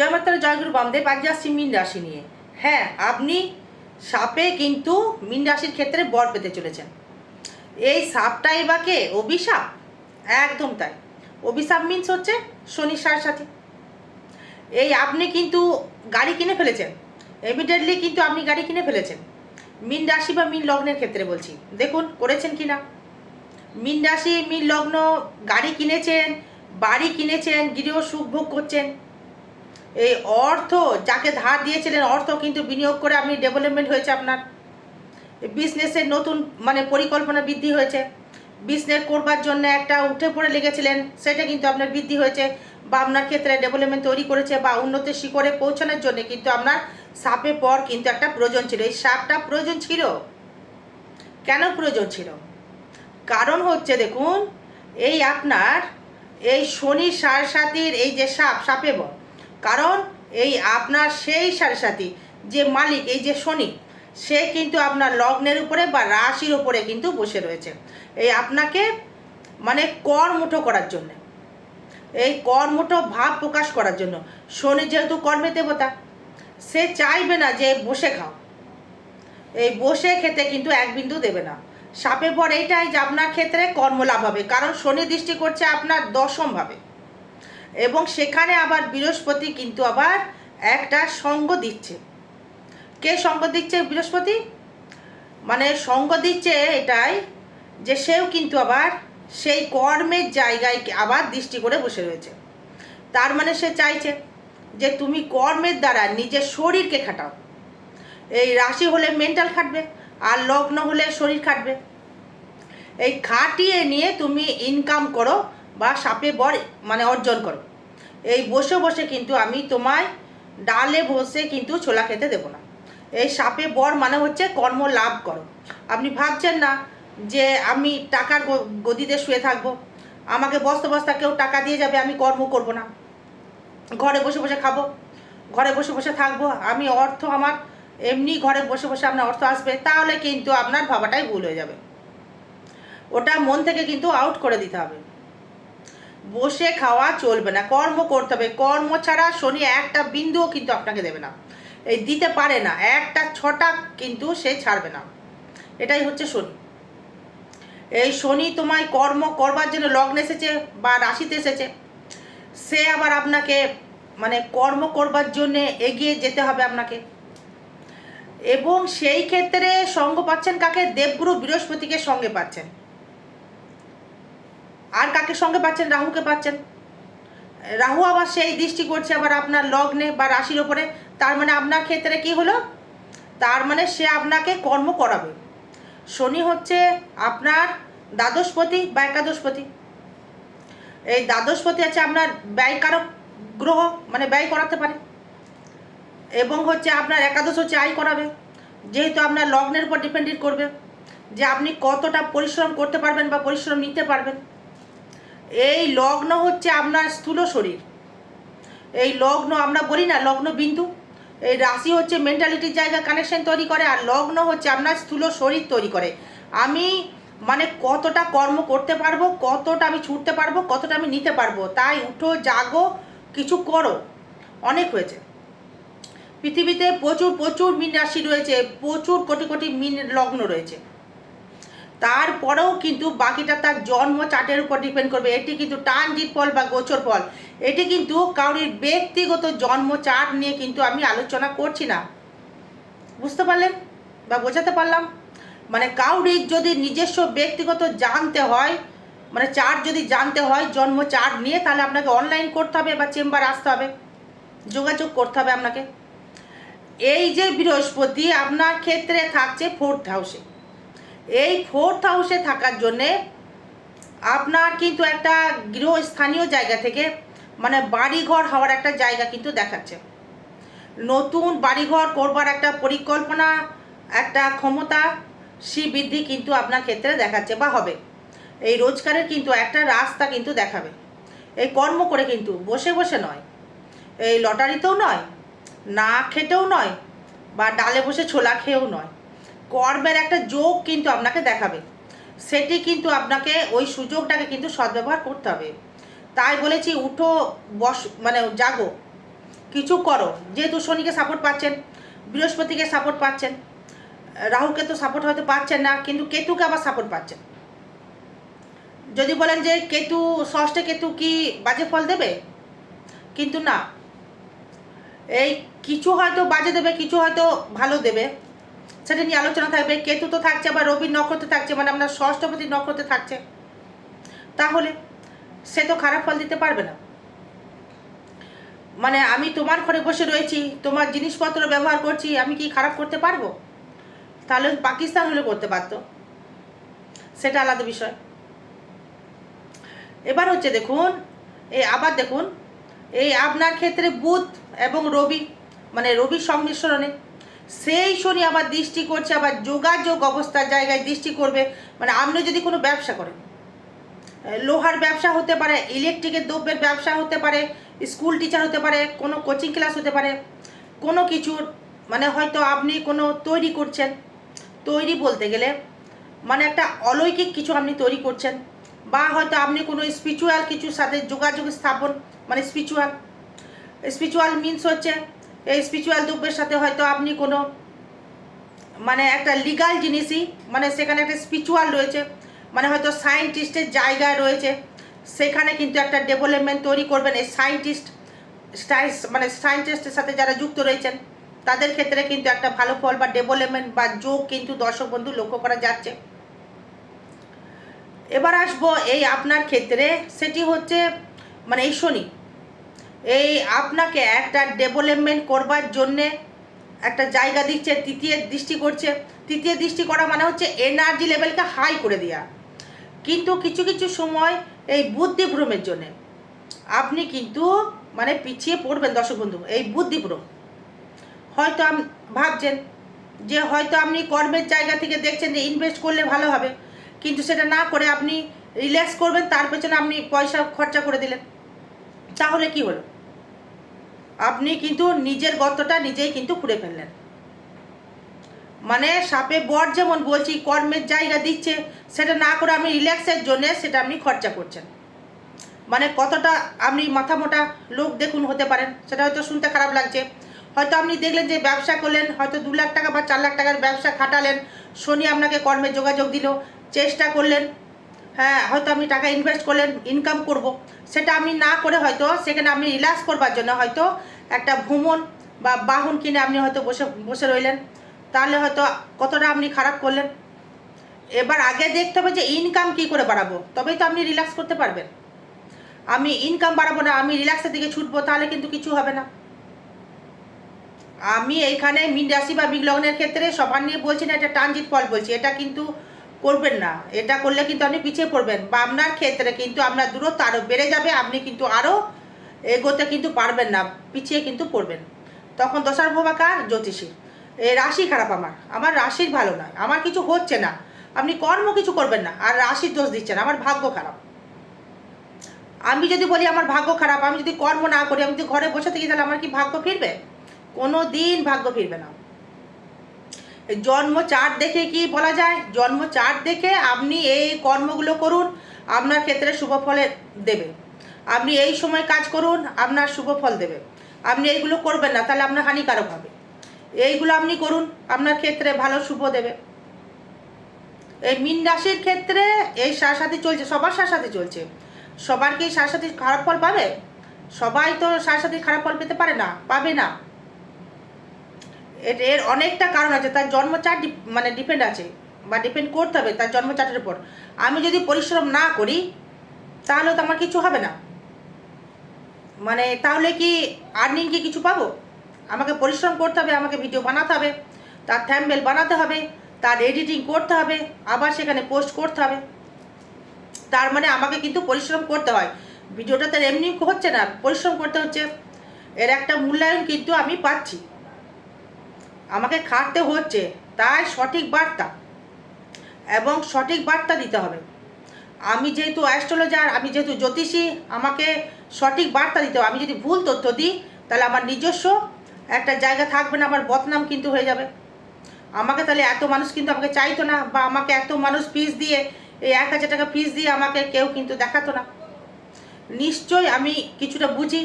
জয় মাতারা জয়গুরু বামদেব আজ আসছি মিন রাশি নিয়ে। হ্যাঁ আপনি সাপে কিন্তু মিন রাশির ক্ষেত্রে বর পেতে চলেছেন। এই সাপটাই বা কে অভিশাপ? একদম তাই। অভিশাপ মিন্স হচ্ছে শনির সার সাথে। এই আপনি কিন্তু গাড়ি কিনে ফেলেছেন। এমিডিয়েটলি কিন্তু আপনি গাড়ি কিনে ফেলেছেন। মিন রাশি বা মিন লগ্নের ক্ষেত্রে বলছি। দেখুন, করেছেন কি না মিন রাশি, মিন লগ্ন, গাড়ি কিনেছেন, বাড়ি কিনেছেন, গৃহ সুখ ভোগ করছেন। এই অর্থ, যাকে ধার দিয়েছিলেন অর্থ কিন্তু বিনিয়োগ করে আপনি ডেভেলপমেন্ট হয়েছে আপনার। বিজনেসের নতুন মানে পরিকল্পনা বৃদ্ধি হয়েছে। বিজনেস করবার জন্য একটা উঠে পড়ে লেগেছিলেন, সেটা কিন্তু আপনার বৃদ্ধি হয়েছে বা আপনার ক্ষেত্রে ডেভেলপমেন্ট তৈরি করেছে বা উন্নতির শিখরে পৌঁছানোর জন্য কিন্তু আপনার সাপে পর কিন্তু একটা প্রয়োজন ছিল। এই সাপটা প্রয়োজন ছিল? কেন প্রয়োজন ছিল? কারণ হচ্ছে দেখুন, এই আপনার এই শনি সাড়ে সাতির এই যে সাপ, সাপে বর কারণ এই আপনার সেই সাড়ে সাতি যে মালিক, এই যে শনি, সে কিন্তু আপনার লগ্নের উপরে বা রাশির উপরে কিন্তু বসে রয়েছে। এই আপনাকে মানে কর মুঠো করার জন্য। এই কর্মটো ভাব প্রকাশ করার জন্য। শনি যেহেতু কর্মের দেবতা, সে চাইবে না যে বসে খাও। এই বসে খেতে কিন্তু এক বিন্দু দেবে না। সাপে পর এইটাই যে আপনার ক্ষেত্রে কর্মলাভ হবে। কারণ শনি দৃষ্টি করছে আপনার দশমভাবে এবং সেখানে আবার বৃহস্পতি কিন্তু আবার একটা সঙ্গ দিচ্ছে। কে সঙ্গ দিচ্ছে বৃহস্পতি? মানে সঙ্গ দিচ্ছে এটাই যে সেও কিন্তু আবার সেই কর্মের জায়গায় আবার দৃষ্টি করে বসে রয়েছে। তার মানে সে চাইছে যে তুমি কর্মের দ্বারা নিজের শরীরকে খাটাও। এই রাশি হলে মেন্টাল খাটবে, আর লগ্ন হলে শরীর খাটবে। এই খাটিয়ে নিয়ে তুমি ইনকাম করো বা সাপে বর মানে অর্জন করো। এই বসে বসে কিন্তু আমি তোমায় ডালে বসে কিন্তু ছোলা খেতে দেবো না। এই সাপে বর মানে হচ্ছে কর্ম লাভ করো। আপনি ভাবছেন না যে আমি টাকার গদিতে শুয়ে থাকব? আমাকে বস্তা বস্তা কেউ টাকা দিয়ে যাবে, আমি কর্ম করব না। ঘরে বসে বসে খাব, ঘরে বসে বসে থাকব। আমি অর্থ আমার, এমনি ঘরে বসে বসে আপনার অর্থ আসবে, তাহলে কিন্তু আপনার ভাবাটাই ভুল হয়ে যাবে। ওটা মন থেকে কিন্তু আউট করে দিতে হবে। বসে খাওয়া চলবে না। কর্ম করতে হবে। কর্ম ছাড়া শনি একটা বিন্দুও কিন্তু আপনাকে দেবে না। এই দিতে পারে না। একটা ছটা কিন্তু সে ছাড়বে না। এটাই হচ্ছে শনি। এই শনি তোমায় কর্ম করবার জন্য লগ্ন এসেছে বা রাশিতে এসেছে। সে আবার আপনাকে মানে কর্ম করবার জন্য এগিয়ে যেতে হবে আপনাকে। এবং সেই ক্ষেত্রে সঙ্গ পাচ্ছেন কাকে? দেবগুরু বৃহস্পতিকে সঙ্গে পাচ্ছেন। আর কাকে সঙ্গে পাচ্ছেন? রাহুকে পাচ্ছেন। রাহু আবার সেই দৃষ্টি করছে আবার আপনার লগ্নে বা রাশির ওপরে। তার মানে আপনার ক্ষেত্রে কি হলো? তার মানে সে আপনাকে কর্ম করাবে। শনি হচ্ছে আপনার দ্বাদশপতি বা একাদশপতি। এই দ্বাদশপতি আছে আপনার ব্যয়কারক গ্রহ মানে ব্যয় করাতে পারে। এবং হচ্ছে আপনার একাদশ হচ্ছে আয় করাবে। যেহেতু আপনার লগ্নের উপর ডিপেন্ডেন্ট করবে, যে আপনি কতটা পরিশ্রম করতে পারবেন বা পরিশ্রম নিতে পারবেন। এই লগ্ন হচ্ছে আপনার স্থূল শরীর। এই লগ্ন আমরা বলি না, লগ্ন বিন্দু। এই রাশি হচ্ছে মেন্টালিটির জায়গা কানেকশন তৈরি করে, আর লগ্ন হচ্ছে আপনার স্থূল শরীর তৈরি করে। আমি মানে কতটা কর্ম করতে পারব, কতটা আমি ছুটতে পারব, কতটা আমি নিতে পারব, তাই উঠো, জাগো, কিছু করো। অনেক হয়েছে। পৃথিবীতে প্রচুর প্রচুর মিন রাশি রয়েছে, প্রচুর কোটি কোটি মিন লগ্ন রয়েছে। তারপরেও কিন্তু বাকিটা তার জন্ম চার্টের উপর ডিপেন্ড করবে। এটি কিন্তু ট্রানজিট ফল বা গোচর ফল এটি কিন্তু কাউরির ব্যক্তিগত জন্ম চার্ট নিয়ে কিন্তু আমি আলোচনা করছি না। বুঝতে পারলেন? বা বোঝাতে পারলাম? মানে কাউরির যদি নিজস্ব ব্যক্তিগত জানতে হয় মানে চার্ট যদি জানতে হয়, জন্ম চার্ট নিয়ে, তাহলে আপনাকে অনলাইন করতে হবে বা চেম্বার আসতে হবে। যোগাযোগ করতে হবে আপনাকে। এই যে বৃহস্পতি, আপনার ক্ষেত্রে থাকছে ফোর্থ হাউসে এই ফোর্থ হাউসে থাকার জন্যে আপনার কিন্তু একটা গৃহস্থানীয় জায়গা থেকে মানে বাড়িঘর হওয়ার একটা জায়গা কিন্তু দেখাচ্ছে। নতুন বাড়িঘর করবার একটা পরিকল্পনা, একটা ক্ষমতা শ্রীবৃদ্ধি কিন্তু আপনার ক্ষেত্রে দেখাচ্ছে বা হবে। এই রোজগারের কিন্তু একটা রাস্তা কিন্তু দেখাবে। এই কর্ম করে কিন্তু বসে বসে নয়। এই লটারিতেও নয়, না খেটেও নয়, বা ডালে বসে ছোলা খেয়েও নয়। কর্মের একটা যোগ কিন্তু আপনাকে দেখাবে। সেটি কিন্তু আপনাকে ওই সুযোগটাকে কিন্তু সদ্ব্যবহার করতে হবে। তাই বলেছি, উঠো, বস মানে জাগো। কিছু করো। যেহেতু শনিকে সাপোর্ট পাচ্ছেন, বৃহস্পতিকে সাপোর্ট পাচ্ছেন, রাহুকে তো সাপোর্ট হয়তো পাচ্ছেন না, কিন্তু কেতুকে আবার সাপোর্ট পাচ্ছেন। যদি বলেন যে কেতু, ষষ্ঠে কেতু কি বাজে ফল দেবে? কিন্তু না। এই কিছু হয়তো বাজে দেবে, কিছু হয়তো ভালো দেবে। সেটা নিয়ে আলোচনা থাকবে, কেতু তো থাকছে, আবার রবির নক্ষত্রে থাকছে মানে আপনার ষষ্ঠপতি নক্ষত্রে থাকছে। তাহলে সে তো খারাপ ফল দিতে পারবে না। মানে আমি তোমার ঘরে বসে রয়েছি, তোমার জিনিসপত্র ব্যবহার করছি, আমি কি খারাপ করতে পারব? তাহলে পাকিস্তান হলে করতে পারতো। সেটা আলাদা বিষয়। এবার হচ্ছে দেখুন এই আবার দেখুন এই আপনার ক্ষেত্রে বুধ এবং রবি মানে রবির সংমিশ্রণে সেই শনি আবার দৃষ্টি করছে, আবার যোগাযোগ অবস্থার জায়গায় দৃষ্টি করবে। মানে আপনি যদি কোনো ব্যবসা করেন লোহার ব্যবসা হতে পারে, ইলেকট্রিকের দ্রব্যের ব্যবসা হতে পারে, স্কুল টিচার হতে পারে, কোনো কোচিং ক্লাস হতে পারে, কোনো কিছুর মানে হয়তো আপনি কোনো তৈরি করছেন। তৈরি বলতে গেলে মানে একটা অলৌকিক কিছু আপনি তৈরি করছেন, বা হয়তো আপনি কোনো স্পিরিচুয়াল কিছুর সাথে যোগাযোগ স্থাপন মানে স্পিরিচুয়াল স্পিরিচুয়াল মিনস হচ্ছে এই স্পিরিচুয়াল দ্রব্যের সাথে হয়তো আপনি কোনো মানে একটা লিগাল জিনিসই মানে সেখানে একটা স্পিরিচুয়াল রয়েছে মানে হয়তো সায়েন্টিস্টের জায়গায় রয়েছে, সেখানে কিন্তু একটা ডেভেলপমেন্ট তৈরি করবেন। এই সায়েন্টিস্ট মানে সায়েন্টিস্টের সাথে যারা যুক্ত রয়েছেন, তাদের ক্ষেত্রে কিন্তু একটা ভালো ফল বা ডেভেলপমেন্ট বা যোগ কিন্তু দর্শক বন্ধু লক্ষ্য করা যাচ্ছে। এবার আসব এই আপনার ক্ষেত্রে, সেটি হচ্ছে মানে এই শনি। এই আপনাকে একটা ডেভেলপমেন্ট করবার জন্যে একটা জায়গা দিচ্ছে, তৃতীয় দৃষ্টি করছে। তৃতীয় দৃষ্টি করা মানে হচ্ছে এনার্জি লেভেলকে হাই করে দেওয়া কিন্তু কিছু কিছু সময় এই বুদ্ধিভ্রমের জন্যে। আপনি কিন্তু মানে পিছিয়ে পড়বেন দর্শক বন্ধু, এই বুদ্ধিভ্রম। হয়তো আম, ভাবছেন যে হয়তো আপনি কর্মের জায়গা থেকে দেখছেন যে ইনভেস্ট করলে ভালো হবে। কিন্তু সেটা না করে আপনি রিল্যাক্স করবেন, তার পেছনে আপনি পয়সা খরচা করে দিলেন। তাহলে কি হলো? আপনি কিন্তু নিজের গর্তটা নিজেই কিন্তু খুঁড়ে ফেললেন। মানে সাপে বর যেমন বলছি, কর্মের জায়গা দিচ্ছে, সেটা না করে আপনি রিল্যাক্সের জন্য সেটা আপনি খরচা করছেন। মানে কতটা আপনি মাথা মোটা লোক দেখুন হতে পারেন, সেটা হয়তো শুনতে খারাপ লাগছে। হয়তো আপনি দেখলেন যে ব্যবসা করলেন, হয়তো দু লাখ টাকা বা চার লাখ টাকার ব্যবসা খাটালেন, শনি আপনাকে কর্মে যোগাযোগ দিল, চেষ্টা করলেন হ্যাঁ হয়তো আপনি টাকা ইনভেস্ট করলেন ইনকাম করব। সেটা আপনি না করে হয়তো সেখানে আপনি রিল্যাক্স করবার জন্য হয়তো একটা ভ্রমণ বা বাহন কিনে আপনি হয়তো বসে বসে রইলেন। তাহলে হয়তো কতটা আপনি খারাপ করলেন। এবার আগে দেখতে হবে যে ইনকাম কি করে বাড়াবো। তবেই তো আপনি রিল্যাক্স করতে পারবেন। আমি ইনকাম বাড়াবো না, আমি রিল্যাক্সের দিকে ছুটবো, তাহলে কিন্তু কিছু হবে না। আমি এইখানে মিন রাশি বা মিগ লগ্নের ক্ষেত্রে সবার নিয়ে বলছি না, এটা ট্রানজিট ফল বলছি। এটা কিন্তু করবেন না। এটা করলে কিন্তু আপনি পিছিয়ে পড়বেন বা আপনার ক্ষেত্রে কিন্তু আপনার দূরত্ব আরও বেড়ে যাবে, আপনি কিন্তু আরও এগোতে কিন্তু পারবেন না, পিছিয়ে কিন্তু পড়বেন। তখন দশার ভবাকার জ্যোতিষী, এ রাশি খারাপ আমার আমার রাশির ভালো নয়, আমার কিছু হচ্ছে না, আপনি কর্ম কিছু করবেন না, আর রাশির দোষ দিচ্ছেন, আমার ভাগ্য খারাপ। আমি যদি বলি আমার ভাগ্য খারাপ, আমি যদি কর্ম না করি, আমি যদি ঘরে বসে থাকি, তাহলে আমার কি ভাগ্য ফিরবে? কোনো দিন ভাগ্য ফিরবে না। জন্ম চার্ট দেখে কি বলা যায়? জন্ম চার্ট দেখে আপনি এই কর্মগুলো করুন, আপনার ক্ষেত্রে শুভ ফলে দেবে। আপনি এই সময় কাজ করুন, আপনার শুভ ফল দেবে। আপনি এইগুলো করবেন না, তাহলে আপনার হানিকারক হবে। এইগুলো আপনি করুন, আপনার ক্ষেত্রে ভালো শুভ দেবে। এই মিন রাশির ক্ষেত্রে এই সাথে চলছে, সবার সাথে চলছে। সবার কি সাথে খারাপ ফল পাবে? সবাই তো সাথে খারাপ ফল পেতে পারে না, পাবে না। এর অনেকটা কারণ আছে, তার জন্ম চার্ট মানে ডিপেন্ড আছে, বা ডিপেন্ড করতে হবে তার জন্ম চার্টের উপর। আমি যদি পরিশ্রম না করি, তাহলে তো আমার কিছু হবে না। মানে তাহলে কি আর্নিং কি কিছু পাবো? আমাকে পরিশ্রম করতে হবে, আমাকে ভিডিও বানাতে হবে, তার থ্যাম্বেল বানাতে হবে, তার এডিটিং করতে হবে, আবার সেখানে পোস্ট করতে হবে। তার মানে আমাকে কিন্তু পরিশ্রম করতে হয়। ভিডিওটা তার এমনি হচ্ছে না, পরিশ্রম করতে হচ্ছে। এর একটা মূল্যায়ন কিন্তু আমি পাচ্ছি। আমাকে খাটতে হচ্ছে, তাই সঠিক বার্তা এবং সঠিক বার্তা দিতে হবে। আমি যেহেতু অ্যাস্ট্রোলজার আমি যেহেতু জ্যোতিষী, আমাকে সঠিক বার্তা দিতে হবে। আমি যদি ভুল তথ্য দিই, তাহলে আমার নিজস্ব একটা জায়গা থাকবে না, আমার বদনাম কিন্তু হয়ে যাবে। আমাকে তাহলে এত মানুষ কিন্তু আমাকে চাইতো না, বা আমাকে এত মানুষ ফিস দিয়ে, এই এক হাজার টাকা ফিস দিয়ে আমাকে কেউ কিন্তু দেখাতো না। নিশ্চয়ই আমি কিছুটা বুঝি,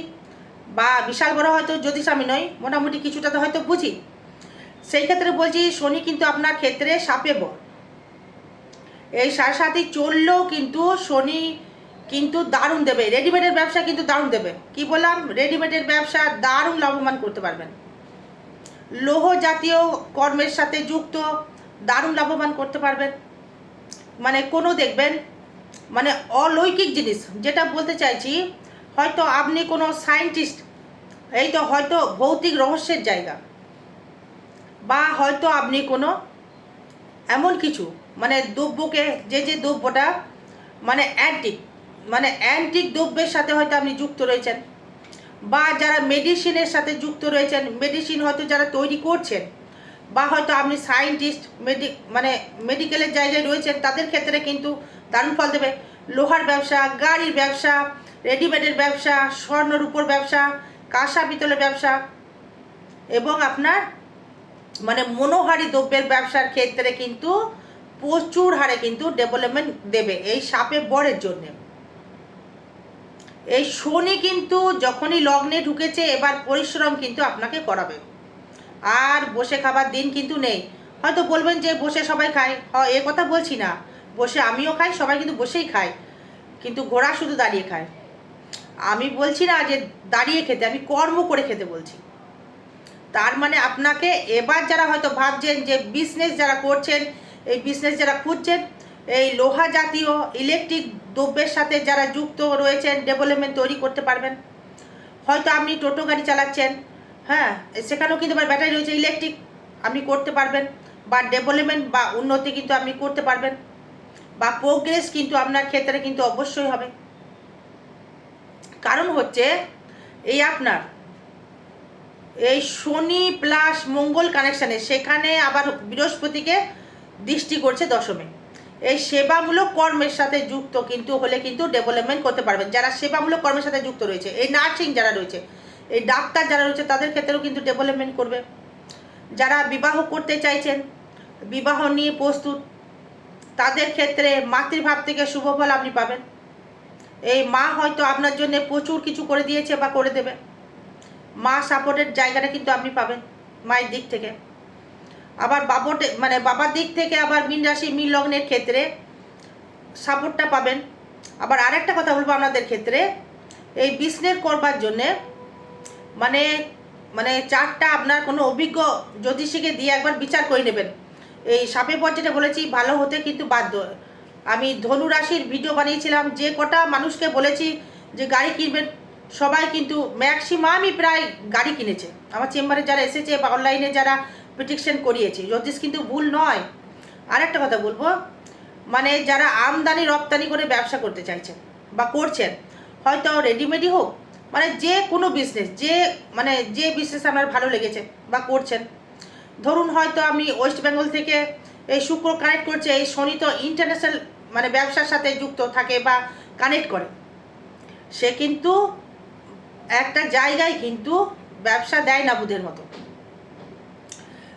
বা বিশাল বড় হয়তো জ্যোতিষ আমি নই, মোটামুটি কিছুটা তো হয়তো বুঝি। সেই ক্ষেত্রে বলছি, শনি কিন্তু আপনার ক্ষেত্রে সাপে বর। এই সাড়ে সাথে চললেও কিন্তু শনি কিন্তু দারুণ দেবে। রেডিমেডের ব্যবসা কিন্তু দারুণ দেবে। কি বললাম? রেডিমেডের ব্যবসা দারুণ লাভবান করতে পারবেন। লৌহ জাতীয় কর্মের সাথে যুক্ত, দারুণ লাভবান করতে পারবেন। মানে কোনো দেখবেন মানে অলৌকিক জিনিস। যেটা বলতে চাইছি, হয়তো আপনি কোনো সায়েন্টিস্ট, এই তো হয়তো ভৌতিক রহস্যের জায়গা। বা হয়তো আপনি কোনো এমন কিছু মানে দ্রব্যকে, যে যে দ্রব্যটা মানে অ্যান্টিক মানে অ্যান্টিক দ্রব্যের সাথে হয়তো আপনি যুক্ত রয়েছেন বা যারা মেডিসিনের সাথে যুক্ত রয়েছেন মেডিসিন হয়তো যারা তৈরি করছেন বা হয়তো আপনি সায়েন্টিস্ট মেডি মানে মেডিকেলের জায়গায় রয়েছেন, তাদের ক্ষেত্রে কিন্তু দারুণ ফল দেবে। লোহার ব্যবসা, গাড়ির ব্যবসা রেডিমেডের ব্যবসা, স্বর্ণর উপর ব্যবসা, কাঁসা পিতলের ব্যবসা এবং আপনার মানে মনোহারী দ্রব্যের ব্যবসার ক্ষেত্রে কিন্তু প্রচুর হারে কিন্তু ডেভেলপমেন্ট দেবে। এই সাপে বরের জন্যে। এই শনি কিন্তু যখনই লগ্নে ঢুকেছে, এবার পরিশ্রম কিন্তু আপনাকে করাবে। আর বসে খাবার দিন কিন্তু নেই। হয়তো বলবেন যে, বসে সবাই খায়। হ, এ কথা বলছি না। বসে আমিও খাই, সবাই কিন্তু বসেই খায়। কিন্তু ঘোড়া শুধু দাঁড়িয়ে খায়। আমি বলছি না যে, দাঁড়িয়ে খেতে, আমি কর্ম করে খেতে বলছি। তার মানে আপনাকে এবার যারা হয়তো ভাবছেন যে বিজনেস যারা করছেন, এই বিজনেস যারা খুঁজছেন, এই লোহা জাতীয় ইলেকট্রিক দ্রব্যের সাথে যারা যুক্ত রয়েছেন ডেভেলপমেন্ট তৈরি করতে পারবেন। হয়তো আপনি টোটো গাড়ি চালাচ্ছেন হ্যাঁ সেখানেও কিন্তু আবার ব্যাটারি রয়েছে ইলেকট্রিক আপনি করতে পারবেন বা ডেভেলপমেন্ট বা উন্নতি কিন্তু আপনি করতে পারবেন বা প্রোগ্রেস কিন্তু আপনার ক্ষেত্রে কিন্তু অবশ্যই হবে। কারণ হচ্ছে, এই আপনার এই শনি প্লাস মঙ্গল কানেকশানে সেখানে আবার বৃহস্পতিকে দৃষ্টি করছে দশমে। এই সেবামূলক কর্মের সাথে যুক্ত কিন্তু, হলে কিন্তু ডেভেলপমেন্ট করতে পারবেন। যারা সেবামূলক কর্মের সাথে যুক্ত রয়েছে, এই নার্সিং যারা রয়েছে, এই ডাক্তার যারা রয়েছে, তাদের ক্ষেত্রেও কিন্তু ডেভেলপমেন্ট করবে। যারা বিবাহ করতে চাইছেন, বিবাহ নিয়ে প্রস্তুত, তাদের ক্ষেত্রে মাতৃভাব থেকে শুভ ফল আপনি পাবেন। এই মা হয়তো আপনার জন্য প্রচুর কিছু করে দিয়েছে বা করে দেবে। মা সাপোর্টের জায়গাটা কিন্তু আপনি পাবেন মায়ের দিক থেকে। আবার বাবটে মানে বাবার দিক থেকে আবার মিন রাশি, মিন লগ্নের ক্ষেত্রে সাপোর্টটা পাবেন। আবার আরেকটা কথা বলব আপনাদের ক্ষেত্রে, এই বিজনেস করবার জন্যে মানে মানে চারটা আপনার কোনো অভিজ্ঞ জ্যোতিষীকে দিয়ে একবার বিচার করে নেবেন। এই সাপে পর যেটা বলেছি, ভালো হতে কিন্তু বাধ্য। আমি ধনু রাশির ভিডিও বানিয়েছিলাম, যে কটা মানুষকে বলেছি যে গাড়ি কিনবেন সবাই কিন্তু ম্যাক্সিমামই প্রায় গাড়ি কিনেছে। আমার চেম্বারে যারা এসেছে বা অনলাইনে যারা প্রেডিকশন করিয়েছে জ্যোতিষ কিন্তু ভুল নয়। আরেকটা কথা বলব মানে যারা আমদানি, রপ্তানি করে ব্যবসা করতে চাইছেন বা করছেন, হয়তো রেডিমেডই হোক মানে যে কোনো বিজনেস যে মানে যে বিজনেস আপনার ভালো লেগেছে বা করছেন। ধরুন হয়তো আমি ওয়েস্ট বেঙ্গল থেকে এই শুক্র কানেক্ট করছে, এই শনি তো ইন্টারন্যাশনাল মানে ব্যবসার সাথে যুক্ত থাকে বা কানেক্ট করে। সে কিন্তু একটা জায়গায় কিন্তু ব্যবসা দেয় না বুধের মতো।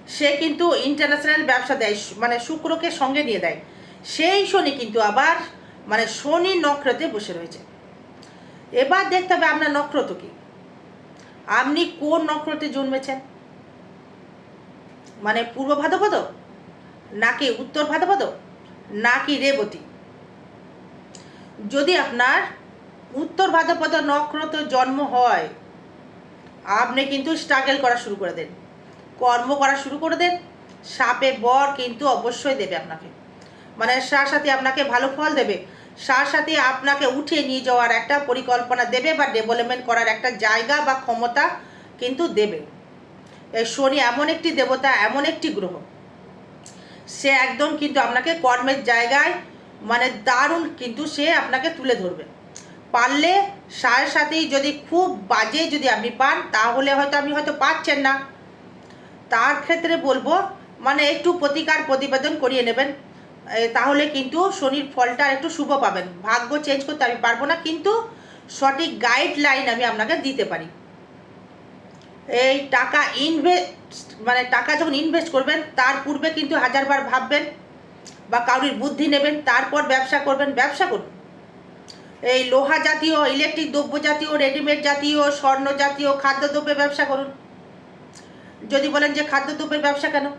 সে কিন্তু ইন্টারন্যাশনাল ব্যবসা দেয় মানে শুক্রকে সঙ্গে নিয়ে দেয়। সেই শনি কিন্তু আবার মানে শনি নক্ষত্রে বসে রয়েছে। এবার দেখতে হবে আপনার নক্ষত্র কি। আপনি কোন নক্ষত্রে জন্মেছেন? মানে পূর্ব ভাদ্রপদ? নাকি উত্তর ভাদ্রপদ? নাকি রেবতী? যদি আপনার উত্তর ভাদ্রপদ নক্ষত্র জন্ম হয়, আপনি কিন্তু স্ট্রাগল করা শুরু করে দেন। কর্ম করা শুরু করে দেন সাপে বর কিন্তু অবশ্যই দেবে আপনাকে। মানে সার সাথে আপনাকে ভালো ফল দেবে। সার সাথে আপনাকে উঠিয়ে নিয়ে যাওয়ার একটা পরিকল্পনা দেবে বা ডেভেলপমেন্ট করার একটা জায়গা বা ক্ষমতা কিন্তু দেবে। এই শনি এমন একটি দেবতা, এমন একটি গ্রহ। সে একদম কিন্তু আপনাকে কর্মের জায়গায় মানে দারুণ কিন্তু সে আপনাকে তুলে ধরবে। পারলে সারের সাথেই যদি খুব বাজে যদি আপনি পান, তাহলে হয়তো আপনি হয়তো পাচ্ছেন না। তার ক্ষেত্রে বলব মানে একটু প্রতিকার প্রতিবেদন করিয়ে নেবেন। তাহলে কিন্তু শনির ফলটা একটু শুভ পাবেন। ভাগ্য চেঞ্জ করতে আমি পারব না, কিন্তু সঠিক গাইডলাইন আমি আপনাকে দিতে পারি। এই টাকা ইনভেস্ট মানে টাকা যখন ইনভেস্ট করবেন, তার পূর্বে কিন্তু হাজারবার ভাববেন বা কারুর বুদ্ধি নেবেন, তারপর ব্যবসা করবেন, ব্যবসা করুন। এই লোহা জাতীয় ইলেকট্রিক দ্রব্য জাতীয় রেডিমেড জাতীয় স্বর্ণ জাতীয় খাদ্যদ্রব্যের ব্যবসা করুন। যদি বলেন যে খাদ্যদ্রব্যের ব্যবসা কেন?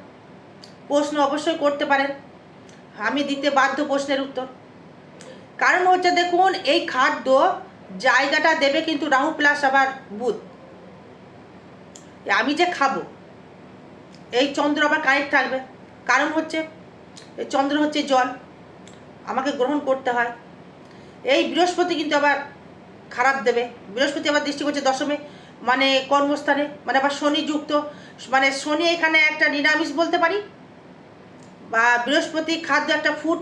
প্রশ্ন অবশ্যই করতে পারেন। আমি দিতে বাধ্য প্রশ্নের উত্তর। কারণ হচ্ছে দেখুন, এই খাদ্য জায়গাটা দেবে কিন্তু রাহু প্লাস আবার বুধ। আমি যে খাব, এই চন্দ্র আবার কানেক্ট থাকবে। কারণ হচ্ছে চন্দ্র হচ্ছে জল। আমাকে গ্রহণ করতে হয়। এই বৃহস্পতি কিন্তু আবার খারাপ দেবে। বৃহস্পতি আবার দৃষ্টি করছে দশমে মানে কর্মস্থানে মানে আবার শনি যুক্ত। মানে শনি এখানে একটা নিরামিষ বলতে পারি। বা বৃহস্পতি খাদ্য একটা ফুড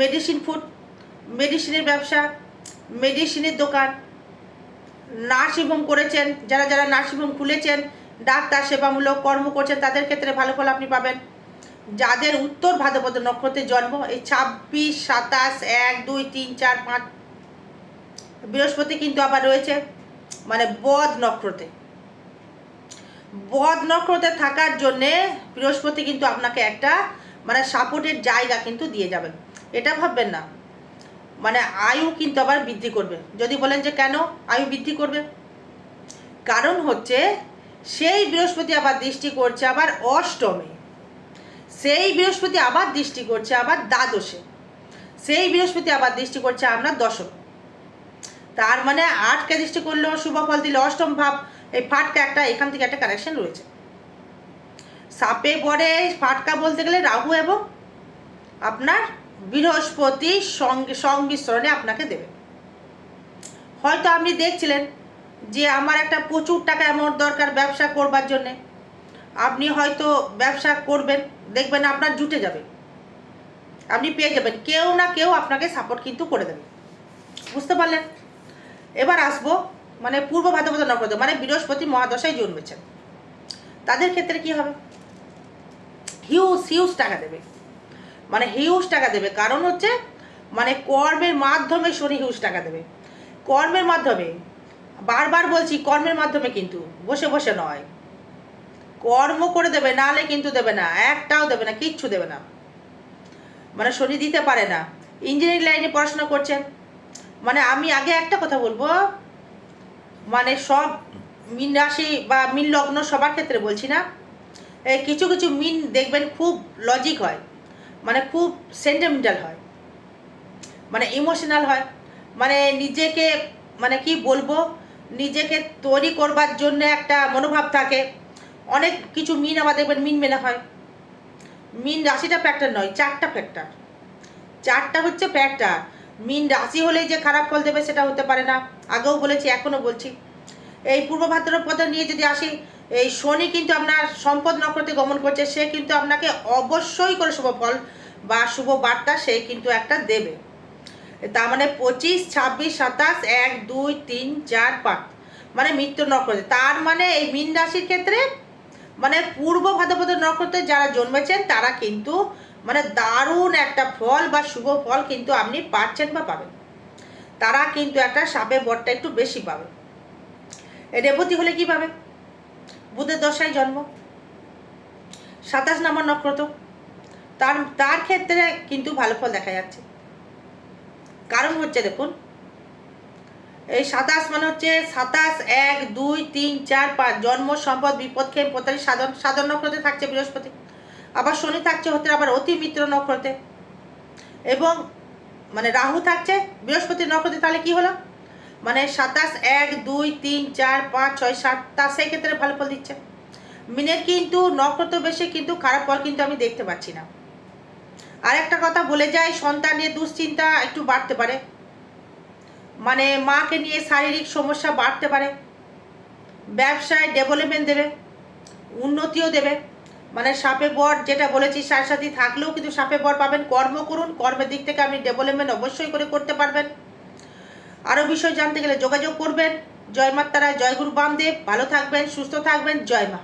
মেডিসিন ফুড মেডিসিনের ব্যবসা মেডিসিনের দোকান। নার্সিংহোম করেছেন, যারা যারা নার্সিংহোম খুলেছেন, ডাক্তার সেবামূলক কর্ম করছেন, তাদের ক্ষেত্রে ভালো ফল আপনি পাবেন। যাদের উত্তর ভাদ্রপদ নক্ষত্রে জন্ম, এই ছাব্বিশ, সাতাশ, এক, দুই, তিন, চার, পাঁচ, বৃহস্পতি কিন্তু আবার রয়েছে মানে বদ নক্ষত্রে। বদ নক্ষত্রে থাকার জন্যে বৃহস্পতি কিন্তু আপনাকে একটা মানে সাপোর্টের জায়গা কিন্তু দিয়ে যাবে। এটা ভাববেন না। মানে আয়ু কিন্তু আবার বৃদ্ধি করবে। যদি বলেন যে কেন আয়ু বৃদ্ধি করবে? কারণ হচ্ছে, সেই বৃহস্পতি আবার দৃষ্টি করছে আবার অষ্টমে। সেই বৃহস্পতি আবার দৃষ্টি করছে আবার দ্বাদশে। সেই বৃহস্পতি আবার দৃষ্টি করছে আপনার দশম। তার মানে আটকে দৃষ্টি করলেও শুভ ফল দিলে অষ্টম ভাব, এই ফাটকা একটা, এখান থেকে একটা কানেকশন রয়েছে। সাপে পরে ফাটকা বলতে গেলে রাহু এবং আপনার বৃহস্পতি সঙ্গে, সংমিশ্রণে আপনাকে দেবে। হয়তো আপনি দেখছিলেন যে আমার একটা প্রচুর টাকা অ্যামাউন্ট দরকার ব্যবসা করবার জন্যে। আপনি হয়তো ব্যবসা করবেন, দেখবেন আপনার জুটে যাবে। আপনি পেয়ে যাবেন। কেউ না কেউ আপনাকে সাপোর্ট কিন্তু করে দেবে। বুঝতে পারলেন? এবার আসব মানে পূর্ব ভাদ্রপদ নক্ষত্র মানে বৃহস্পতি মহাদশায় জন্মেছেন। তাদের ক্ষেত্রে কি হবে? হিউজ হিউজ টাকা দেবে। মানে হিউজ টাকা দেবে। কারণ হচ্ছে মানে কর্মের মাধ্যমে শনি হিউজ টাকা দেবে। কর্মের মাধ্যমে, বারবার বলছি কর্মের মাধ্যমে কিন্তু, বসে বসে নয়। কর্ম করে দেবে, নালে কিন্তু দেবে না, একটাও দেবে না, কিচ্ছু দেবে না। মানে শনি দিতে পারে না। ইঞ্জিনিয়ারিং লাইনে পড়াশোনা করছেন মানে আমি আগে একটা কথা বলব মানে সব মিন রাশি বা মিন লগ্ন সবার ক্ষেত্রে বলছি না। কিছু কিছু মিন দেখবেন খুব লজিক হয় মানে খুব সেন্টিমেন্টাল হয় মানে ইমোশনাল হয়। মানে নিজেকে মানে কি বলব, নিজেকে তৈরি করবার জন্য একটা মনোভাব থাকে। অনেক কিছু মিন আবার দেখবেন মিন মেনে হয়। মিন রাশিটা ফ্যাক্টর নয়, চারটা ফ্যাক্টর চারটা হচ্ছে ফ্যাক্টর মিন রাশি হলেই যে খারাপ ফল দেবে সেটা হতে পারে না। আগেও বলেছি, এখনও বলছি। এই পূর্ব ভাদ্রপদ নিয়ে যদি আসি, এই শনি কিন্তু আপনার সম্পদ নক্ষত্রে গমন করছে, সে কিন্তু আপনাকে অবশ্যই করে শুভ ফল বা শুভ বার্তা সে কিন্তু একটা দেবে। তার মানে পঁচিশ, ছাব্বিশ, সাতাশ, এক, দুই, তিন, চার, পাঁচ। মানে মৃত্যু নক্ষত্রে। তার মানে এই মীন রাশির ক্ষেত্রে মানে পূর্ব ভাদ্রপদ নক্ষত্রে যারা জন্মেছেন, তারা কিন্তু মানে দারুণ একটা ফল বা শুভ ফল কিন্তু আপনি পাচ্ছেন বা পাবেন। তারা কিন্তু একটা সাপে বরটা একটু বেশি পাবে। রেবতী হলে কি পাবে? বুধের দশায় জন্ম। সাতাশ নম্বর নক্ষত্র। তার তার ক্ষেত্রে কিন্তু ভালো ফল দেখা যাচ্ছে। কারণ হচ্ছে দেখুন এই সাতাশ মানে হচ্ছে সাতাশ, এক, দুই, তিন, চার, পাঁচ। জন্ম, সম্পদ, বিপদ খেয়ে প্রতারী, সাধন সাধন নক্ষত্রে থাকছে বৃহস্পতি। আবার শনি থাকছে হতে আবার অতি মিত্র নক্ষত্রে। এবং মানে রাহু থাকছে বৃহস্পতি নক্ষত্রে, তাহলে কি হলো? মানে সাতাশ, এক, দুই, তিন, চার, পাঁচ, ছয়, সাত তা সেই ক্ষেত্রে ভালো ফল দিচ্ছে। মিনের কিন্তু নক্ষত্র বেশি কিন্তু খারাপ ফল কিন্তু আমি দেখতে পাচ্ছি না। আর একটা কথা বলে যাই সন্তান নিয়ে দুশ্চিন্তা একটু বাড়তে পারে। মানে মাকে নিয়ে শারীরিক সমস্যা বাড়তে পারে, ব্যবসায় ডেভেলপমেন্ট দেবে, উন্নতিও দেবে। মানে সাপে বর যেটা বলেছি সার সাথী থাকলেও কিন্তু সাপে বর পাবেন। কর্ম করুন, কর্মের দিক থেকে আপনি ডেভেলপমেন্ট অবশ্যই করে করতে পারবেন। আরও বিষয় জানতে গেলে যোগাযোগ করবেন। জয় মাতারা, জয় গুরু বামদেব। ভালো থাকবেন, সুস্থ থাকবেন। জয় মা।